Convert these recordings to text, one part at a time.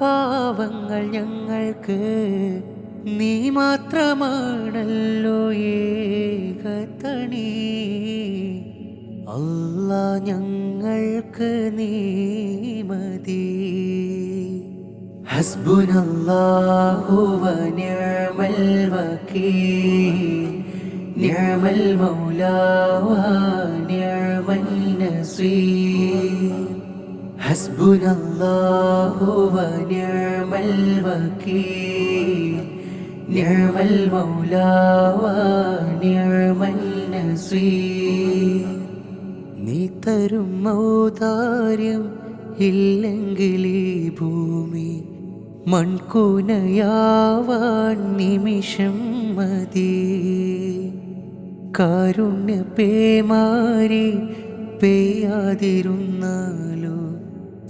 പാവങ്ങൾ ഞങ്ങൾക്ക് നീ മാത്രമാണല്ലോ ഏകതണി. അല്ല ഞങ്ങൾക്ക് നീ മതി. ഹസ്ബുനല്ലാഹു വനിഅമൽ വകീൽ. നിഅമൽ حسبنا الله ونعم الوكيل نعم المولى ونعم النصير നീ തരും ഔദാര്യം ഇല്ലെങ്കിൽ ഈ ഭൂമി മൺകൂനയാവാൻ നിമിഷം മതി കാരുണ്യ പേമാരി പെയ്യാതിരുന്നാലോ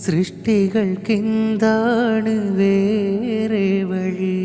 സൃഷ്ടികൾക്കെന്താണ് വേറെ വഴി